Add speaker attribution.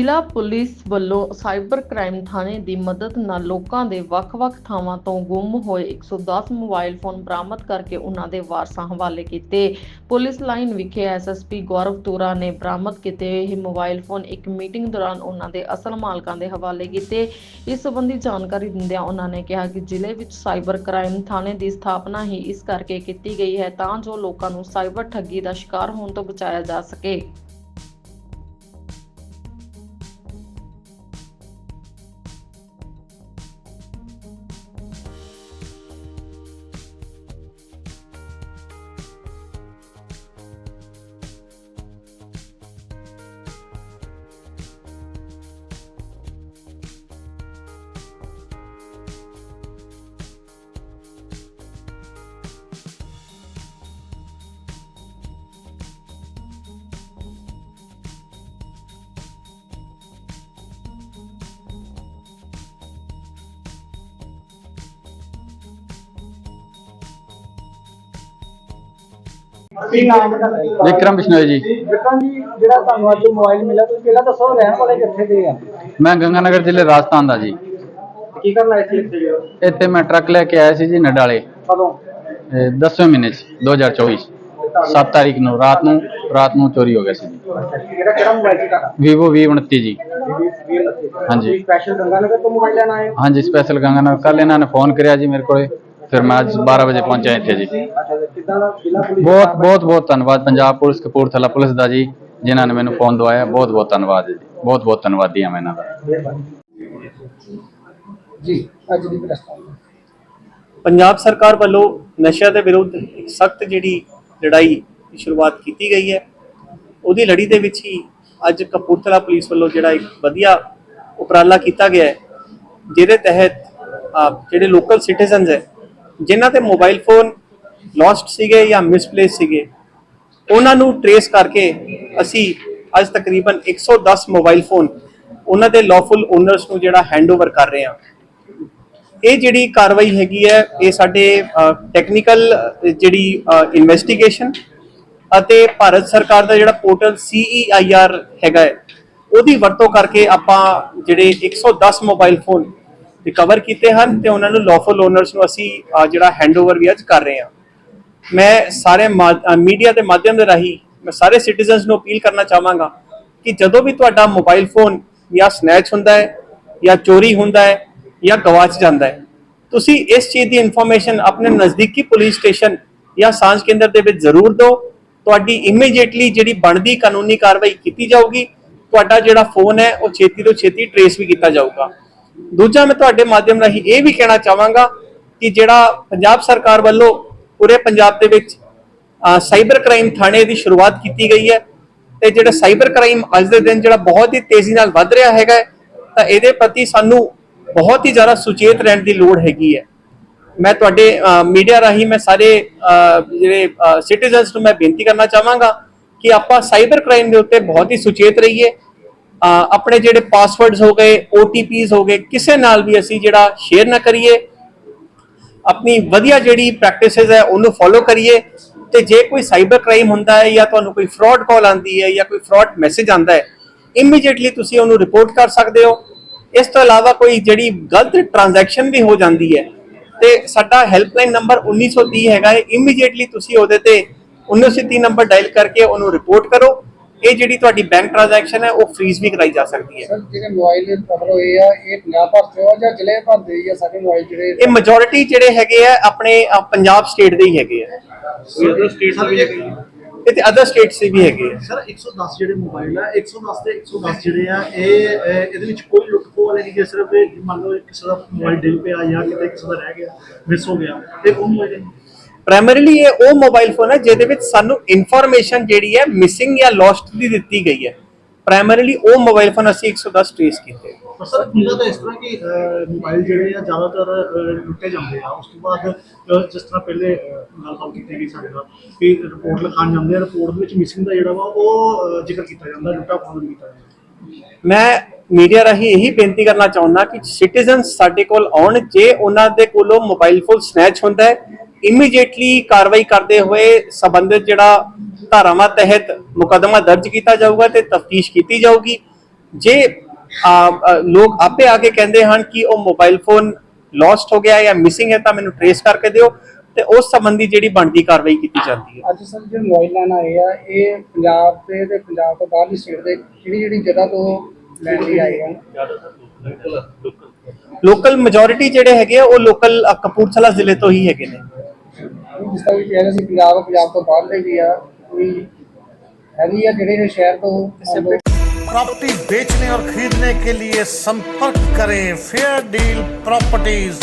Speaker 1: ਜ਼ਿਲ੍ਹਾ ਪੁਲਿਸ ਵੱਲੋਂ cyber crime ਥਾਣੇ ਦੀ ਮਦਦ ਨਾਲ ਲੋਕਾਂ ਦੇ ਵੱਖ-ਵੱਖ ਥਾਵਾਂ ਤੋਂ ਗੁੰਮ ਹੋਏ 110 ਮੋਬਾਈਲ ਫੋਨ ਬਰਾਮਦ ਕਰਕੇ ਉਹਨਾਂ ਦੇ ਵਾਰਸਾਂ ਹਵਾਲੇ ਕੀਤੇ। ਪੁਲਿਸ ਲਾਈਨ ਵਿਖੇ ਐਸਐਸਪੀ ਗੌਰਵ ਤੂਰਾ ਨੇ ਬਰਾਮਦ ਕੀਤੇ ਇਹ ਮੋਬਾਈਲ ਫੋਨ ਇੱਕ ਮੀਟਿੰਗ ਦੌਰਾਨ ਉਹਨਾਂ ਦੇ ਅਸਲ ਮਾਲਕਾਂ ਦੇ ਹਵਾਲੇ ਕੀਤੇ। ਇਸ ਸੰਬੰਧੀ ਜਾਣਕਾਰੀ ਦਿੰਦਿਆਂ ਉਹਨਾਂ ਨੇ ਕਿਹਾ ਕਿ ਜ਼ਿਲ੍ਹੇ ਵਿੱਚ ਸਾਈਬਰ ਕ੍ਰਾਈਮ ਥਾਣੇ ਦੀ ਸਥਾਪਨਾ ਹੀ ਇਸ ਕਰਕੇ ਕੀਤੀ ਗਈ ਹੈ ਤਾਂ ਜੋ ਲੋਕਾਂ ਨੂੰ ਸਾਈਬਰ ਠੱਗੀ ਦਾ ਸ਼ਿਕਾਰ ਹੋਣ ਤੋਂ ਬਚਾਇਆ ਜਾ ਸਕੇ।
Speaker 2: ਕੀ ਨਾਮ ਹੈ ਤੁਹਾਡਾ?
Speaker 3: ਵਿਕਰਮ ਬਿਸ਼ਨੋਈ ਜੀ।
Speaker 2: ਵਿਕਰਮ ਜੀ ਜਿਹੜਾ ਤੁਹਾਨੂੰ ਅੱਜ ਮੋਬਾਈਲ ਮਿਲਿਆ ਤੁਸੀਂ ਪਹਿਲਾਂ ਦੱਸੋ ਰਹਿਣ ਵਾਲੇ ਕਿੱਥੇ ਦੇ ਆ?
Speaker 3: ਮੈਂ ਗੰਗਾਨਗਰ ਜ਼ਿਲ੍ਹੇ ਰਾਜਸਥਾਨ ਦਾ ਜੀ।
Speaker 2: ਕੀ ਕਰਨ ਆਏ ਸੀ ਇੱਥੇ?
Speaker 3: ਇੱਥੇ ਮੈਂ ਟਰੱਕ ਲੈ ਕੇ ਆਇਆ ਸੀ ਜੀ ਨਡਾਲੇ।
Speaker 2: ਕਦੋਂ?
Speaker 3: 10ਵੇਂ ਮਹੀਨੇ 'ਚ 2024 7 ਤਾਰੀਖ ਨੂੰ ਰਾਤ ਨੂੰ ਰਾਤ ਨੂੰ ਚੋਰੀ ਹੋ ਗਿਆ ਸੀ ਜੀ।
Speaker 2: ਕਿਹੜਾ ਕਿਹੜਾ ਮੋਬਾਈਲ ਸੀ ਤੁਹਾਡਾ?
Speaker 3: Vivo V29 ਜੀ। ਹਾਂਜੀ।
Speaker 2: ਸਪੈਸ਼ਲ ਗੰਗਾਨਗਰ ਤੋਂ ਮੋਬਾਈਲ ਲੈਣ ਆਏ ਹੋ?
Speaker 3: ਹਾਂਜੀ ਸਪੈਸ਼ਲ ਗੰਗਾਨਗਰ। ਕੱਲ ਇਹਨਾਂ ਨੇ ਫੋਨ ਕਰਿਆ ਜੀ ਮੇਰੇ ਕੋਲੇ। ਫਿਰ ਮੈਂ ਅੱਜ 12 ਵਜੇ ਪਹੁੰਚਿਆ ਇੱਥੇ ਜੀ। ਬਹੁਤ ਬਹੁਤ ਬਹੁਤ ਧੰਨਵਾਦ ਪੰਜਾਬ ਪੁਲਿਸ ਕਪੂਰਥਲਾ ਪੁਲਿਸ ਦਾ ਜੀ ਜਿਨ੍ਹਾਂ ਨੇ ਮੈਨੂੰ ਫੋਨ ਦਵਾਇਆ। ਬਹੁਤ ਬਹੁਤ ਧੰਨਵਾਦ ਜੀ। ਬਹੁਤ ਬਹੁਤ ਧੰਨਵਾਦੀ ਹਾਂ ਮੈਂ ਇਹਨਾਂ ਦਾ।
Speaker 2: ਜੀ ਅੱਜ ਦੀ ਪ੍ਰਸਤਾਵ
Speaker 4: ਪੰਜਾਬ ਸਰਕਾਰ ਵੱਲੋਂ ਨਸ਼ਿਆਂ ਦੇ ਵਿਰੁੱਧ ਇੱਕ ਸਖਤ ਜਿਹੜੀ ਲੜਾਈ ਦੀ ਸ਼ੁਰੂਆਤ ਕੀਤੀ ਗਈ ਹੈ। ਉਹਦੀ ਲੜੀ ਦੇ ਵਿੱਚ ਹੀ ਅੱਜ ਕਪੂਰਥਲਾ ਪੁਲਿਸ ਵੱਲੋਂ ਜਿਹੜਾ ਇੱਕ ਵਧੀਆ ਉਪਰਾਲਾ ਕੀਤਾ ਗਿਆ ਹੈ ਜਿਹਦੇ ਤਹਿਤ ਜਿਹੜੇ ਲੋਕਲ ਸਿਟੀਜ਼ਨਸ ਹੈ ਜਿਨ੍ਹਾਂ ਦੇ ਮੋਬਾਈਲ ਫੋਨ ਲੋਸਟ ਸੀਗੇ ਜਾਂ ਮਿਸਪਲੇਸ ਸੀਗੇ, ਉਹਨਾਂ ਨੂੰ ਟਰੇਸ ਕਰਕੇ ਅਸੀਂ ਅੱਜ ਤਕਰੀਬਨ 110 ਮੋਬਾਈਲ ਫੋਨ ਉਹਨਾਂ ਦੇ ਲawful ਓਨਰਸ ਨੂੰ ਜਿਹੜਾ ਹੈਂਡਓਵਰ ਕਰ ਰਹੇ ਹਾਂ। ਇਹ ਜਿਹੜੀ ਕਾਰਵਾਈ ਹੈਗੀ ਹੈ, ਇਹ ਸਾਡੇ ਟੈਕਨੀਕਲ ਜਿਹੜੀ ਇਨਵੈਸਟੀਗੇਸ਼ਨ ਅਤੇ ਭਾਰਤ ਸਰਕਾਰ ਦਾ ਜਿਹੜਾ ਪੋਰਟਲ CEIR ਹੈਗਾ ਹੈ, ਉਹਦੀ ਵਰਤੋਂ ਕਰਕੇ ਆਪਾਂ ਜਿਹੜੇ 110 ਮੋਬਾਈਲ ਫੋਨ ਰਿਕਵਰ ਕੀਤੇ ਹਨ ਤੇ ਉਹਨਾਂ ਨੂੰ ਲawful ਓਨਰਸ ਨੂੰ ਅਸੀਂ ਅਹ, ਜਿਹੜਾ ਹੈਂਡਓਵਰ ਵੀ ਅੱਜ ਕਰ ਰਹੇ ਹਾਂ। ਮੈਂ ਸਾਰੇ ਮੀਡੀਆ ਦੇ ਮਾਧਿਅਮ ਦੇ ਰਾਹੀਂ ਮੈਂ ਸਾਰੇ ਸਿਟੀਜ਼ਨਸ ਨੂੰ ਅਪੀਲ ਕਰਨਾ ਚਾਹਾਂਗਾ ਕਿ ਜਦੋਂ ਵੀ ਤੁਹਾਡਾ ਮੋਬਾਈਲ ਫੋਨ ਜਾਂ ਸਨੈਚ ਹੁੰਦਾ ਹੈ ਜਾਂ ਚੋਰੀ ਹੁੰਦਾ ਹੈ ਜਾਂ ਗਵਾਚ ਜਾਂਦਾ ਹੈ ਤੁਸੀਂ ਇਸ ਚੀਜ਼ ਦੀ ਇਨਫੋਰਮੇਸ਼ਨ ਆਪਣੇ ਨਜ਼ਦੀਕੀ ਪੁਲਿਸ ਸਟੇਸ਼ਨ ਜਾਂ ਸਾਂਝ ਕੇਂਦਰ ਦੇ ਵਿੱਚ ਜ਼ਰੂਰ ਦਿਓ। ਤੁਹਾਡੀ ਇਮੀਡੀਏਟਲੀ ਜਿਹੜੀ ਬਣਦੀ ਕਾਨੂੰਨੀ ਕਾਰਵਾਈ ਕੀਤੀ ਜਾਊਗੀ ਤੁਹਾਡਾ ਜਿਹੜਾ ਫੋਨ ਹੈ ਉਹ ਛੇਤੀ ਤੋਂ ਛੇਤੀ ਟਰੇਸ ਵੀ ਕੀਤਾ ਜਾਊਗਾ। ਦੂਜਾ ਮੈਂ ਤੁਹਾਡੇ ਮਾਧਿਅਮ ਰਾਹੀਂ ਇਹ ਵੀ ਕਹਿਣਾ ਚਾਹਾਂਗਾ ਕਿ ਜਿਹੜਾ ਪੰਜਾਬ ਸਰਕਾਰ ਵੱਲੋਂ ਪੂਰੇ ਪੰਜਾਬ ਦੇ ਵਿੱਚ ਸਾਈਬਰ ਕ੍ਰਾਈਮ ਥਾਣੇ ਦੀ ਸ਼ੁਰੂਆਤ ਕੀਤੀ ਗਈ ਹੈ ਤੇ ਜਿਹੜਾ ਸਾਈਬਰ ਕ੍ਰਾਈਮ ਅੱਜ ਦੇ ਦਿਨ ਜਿਹੜਾ ਬਹੁਤ ਹੀ ਤੇਜ਼ੀ ਨਾਲ ਵੱਧ ਰਿਹਾ ਹੈਗਾ ਤਾਂ ਇਹਦੇ ਪ੍ਰਤੀ ਸਾਨੂੰ ਬਹੁਤ ਹੀ ਜ਼ਿਆਦਾ ਸੁਚੇਤ ਰਹਿਣ ਦੀ ਲੋੜ ਹੈਗੀ ਹੈ। ਮੈਂ ਤੁਹਾਡੇ ਮੀਡੀਆ ਰਾਹੀਂ ਮੈਂ ਸਾਰੇ ਜਿਹੜੇ ਸਿਟੀਜ਼ਨਸ ਨੂੰ ਮੈਂ ਬੇਨਤੀ ਕਰਨਾ ਚਾਹਾਂਗਾ ਕਿ ਆਪਾਂ ਸਾਈਬਰ ਕ੍ਰਾਈਮ ਦੇ ਉੱਤੇ ਬਹੁਤ ਹੀ ਸੁਚੇਤ ਰਹੀਏ ਆਪਣੇ ਜਿਹੜੇ ਪਾਸਵਰਡਸ ਹੋ ਗਏ OTPs ਹੋ ਗਏ, ਕਿਸੇ ਨਾਲ ਵੀ ਅਸੀਂ ਜਿਹੜਾ ਸ਼ੇਅਰ ਨਾ ਕਰੀਏ, ਆਪਣੀ ਵਧੀਆ ਜਿਹੜੀ ਪ੍ਰੈਕਟਿਸਿਸ ਹੈ ਉਹਨੂੰ ਫੋਲੋ ਕਰੀਏ, ਤੇ ਜੇ ਕੋਈ ਸਾਈਬਰ ਕ੍ਰਾਈਮ ਹੁੰਦਾ ਹੈ ਜਾਂ ਤੁਹਾਨੂੰ ਕੋਈ ਫਰਾਡ ਕਾਲ ਆਂਦੀ ਹੈ ਜਾਂ ਕੋਈ ਫਰਾਡ ਮੈਸੇਜ ਆਂਦਾ ਹੈ ਇਮੀਡੀਏਟਲੀ ਤੁਸੀਂ ਉਹਨੂੰ ਰਿਪੋਰਟ ਕਰ ਸਕਦੇ ਹੋ। ਇਸ ਤੋਂ ਇਲਾਵਾ ਕੋਈ ਜਿਹੜੀ ਗਲਤ ਟ੍ਰਾਂਜੈਕਸ਼ਨ ਵੀ ਹੋ ਜਾਂਦੀ ਹੈ, ਤੇ ਸਾਡਾ ਹੈਲਪਲਾਈਨ ਨੰਬਰ 1930 ਹੈਗਾ ਹੈ। ਇਮੀਡੀਏਟਲੀ ਤੁਸੀਂ ਉਹਦੇ ਤੇ 1930 ਨੰਬਰ ਡਾਇਲ ਕਰਕੇ ਉਹਨੂੰ ਰਿਪੋਰਟ ਕਰੋ। ਇਹ ਜਿਹੜੀ ਤੁਹਾਡੀ ਬੈਂਕ ਟ੍ਰਾਂਜੈਕਸ਼ਨ ਹੈ ਉਹ ਫ੍ਰੀਜ਼ ਵੀ ਕਰਾਈ ਜਾ ਸਕਦੀ ਹੈ।
Speaker 2: ਸਰ ਜਿਹੜੇ ਮੋਬਾਈਲ ਕਵਰ ਹੋਏ ਆ ਇਹ ਪੰਜਾਬ ਭਰ ਤੋਂ ਆ ਜਾਂ ਜ਼ਿਲ੍ਹੇ ਭਰ ਦੇ ਹੀ ਆ ਸਾਰੇ ਮੋਬਾਈਲ ਜਿਹੜੇ?
Speaker 4: ਇਹ ਮੈਜੋਰਿਟੀ ਜਿਹੜੇ ਹੈਗੇ ਆ ਆਪਣੇ ਅ, ਪੰਜਾਬ ਸਟੇਟ ਦੇ ਹੀ ਹੈਗੇ ਆ। ਇਹ ਤੇ ਅਦਰ ਸਟੇਟਸ ਦੇ ਵੀ ਹੈਗੇ ਆ।
Speaker 5: ਸਰ 110 ਜਿਹੜੇ ਮੋਬਾਈਲ ਆ 110 ਦੇ 110 ਜਿਹੜੇ ਆ ਇਹ ਇਹ- ਇਹਦੇ ਵਿੱਚ ਕੋਈ ਲੁੱਟ ਖੋਹ ਵਾਲੇ ਨਹੀਂ ਕਿ ਸਿਰਫ ਇਹ ਮੰਨ ਲਓ ਕਿਸੇ ਦਾ ਮੋਬਾਈਲ ਡਿੱਗ ਪਿਆ ਜਾਂ ਕਿਤੇ ਕਿਸੇ ਦਾ ਰਹਿ ਗਿਆ ਮਿਸ ਹੋ ਗਿਆ ਤੇ ਉਹ ਮੋਬਾਈਲ
Speaker 4: ਪ੍ਰਾਇਮਰੀਲੀ ਇਹ ਉਹ ਮੋਬਾਈਲ ਫੋਨ ਹੈ ਜਿਹਦੇ ਵਿੱਚ ਸਾਨੂੰ ਇਨਫੋਰਮੇਸ਼ਨ ਜਿਹੜੀ ਹੈ ਮਿਸਿੰਗ ਜਾਂ ਲੋਸਟ ਦੀ ਦਿੱਤੀ ਗਈ ਹੈ। ਪ੍ਰਾਇਮਰੀਲੀ ਉਹ ਮੋਬਾਈਲ ਫੋਨ ਅਸੀਂ 110 ਟ੍ਰੇਸ ਕੀਤੇ।
Speaker 5: ਸਰ ਹੁੰਦਾ ਤਾਂ ਇਸ ਤਰ੍ਹਾਂ ਕਿ ਮੋਬਾਈਲ ਜਿਹੜੇ ਆ ਜ਼ਿਆਦਾਤਰ ਲੁੱਟੇ ਜਾਂਦੇ ਆ। ਉਸ ਤੋਂ ਬਾਅਦ ਜਿਸ ਤਰ੍ਹਾਂ ਪਹਿਲੇ ਅਹ, ਗੱਲਬਾਤ ਕੀਤੀ ਗਈ ਸਾਡੇ ਨਾਲ ਕਿ ਰਿਪੋਰਟ ਲਿਖਾਣ ਜਾਂਦੇ ਆ ਰਿਪੋਰਟ ਦੇ ਵਿੱਚ ਮਿਸਿੰਗ ਦਾ ਜਿਹੜਾ ਵਾ ਉਹ ਜ਼ਿਕਰ ਕੀਤਾ ਜਾਂਦਾ ਲੁੱਟਾ ਖੋਹ ਕੀਤਾ ਜਾਂਦਾ।
Speaker 4: ਮੈਂ ਮੀਡੀਆ ਰਾਹੀਂ ਇਹੀ ਬੇਨਤੀ ਕਰਨਾ ਚਾਹੁੰਦਾ ਕਿ ਸਿਟੀਜ਼ਨ ਸਾਡੇ ਕੋਲ ਆਉਣ, ਜੇ ਉਹਨਾਂ ਦੇ ਕੋਲੋਂ ਮੋਬਾਈਲ ਫੋਨ ਸਨੈਚ ਹੁੰਦਾ ਹੈ ਇਮੀਡੀਏਟਲੀ ਕਾਰਵਾਈ ਕਰਦੇ ਹੋਏ ਸਬੰਧਿਤ ਜਿਹੜਾ ਧਾਰਾਵਾਂ ਤਹਿਤ ਮੁਕੱਦਮਾ ਦਰਜ ਕੀਤਾ ਜਾਊਗਾ ਤੇ ਤਫਤੀਸ਼ ਕੀਤੀ ਜਾਊਗੀ। ਜੇ ਲੋਕ ਆਪੇ ਆ ਕੇ ਕਹਿੰਦੇ ਹਨ ਕਿ ਉਹ ਮੋਬਾਈਲ ਫੋਨ ਲੋਸਟ ਹੋ ਗਿਆ ਜਾਂ ਮਿਸਿੰਗ ਹੈ ਤਾਂ ਮੈਨੂੰ ਟ੍ਰੇਸ ਕਰਕੇ ਦਿਓ। ਤੇ ਉਸ ਸੰਬੰਧੀ ਜਿਹੜੀ ਬਣਦੀ ਕਾਰਵਾਈ ਕੀਤੀ ਜਾਂਦੀ ਹੈ
Speaker 2: ਅੱਜ ਸਰ ਜਿਹੜੇ ਮੋਬਾਈਲ ਲੈਣ ਆਏ ਆ ਇਹ ਪੰਜਾਬ ਦੇ ਤੇ ਪੰਜਾਬ ਤੋਂ ਬਾਹਰਲੀ ਸਟੇਟ ਦੇ ਕਿਹੜੀ ਜਿਹੜੀ ਜਗ੍ਹਾ ਤੋਂ ਲੈਣ ਲਈ ਆਏ ਆ
Speaker 4: ਲੋਕਲ ਮੈਜੋਰਿਟੀ ਜਿਹੜੇ ਹੈਗੇ ਆ ਉਹ ਲੋਕਲ ਕਪੂਰਥਲਾ ਜ਼ਿਲ੍ਹੇ ਤੋਂ ਹੀ ਹੈਗੇ ਨੇ
Speaker 2: ਜਿਸ ਤਰ੍ਹਾਂ ਵੀ ਕਹਿ ਰਹੇ ਸੀ ਪੰਜਾਬ ਪੰਜਾਬ ਤੋਂ ਬਾਹਰਲੇ ਵੀ ਆ ਕੋਈ ਹੈਗੀ ਆ ਜਿਹੜੇ ਸ਼ਹਿਰ ਤੋਂ ਲੋਕ
Speaker 6: प्रॉपर्टी बेचने और खरीदने के लिए संपर्क करें फेयर डील प्रॉपर्टीज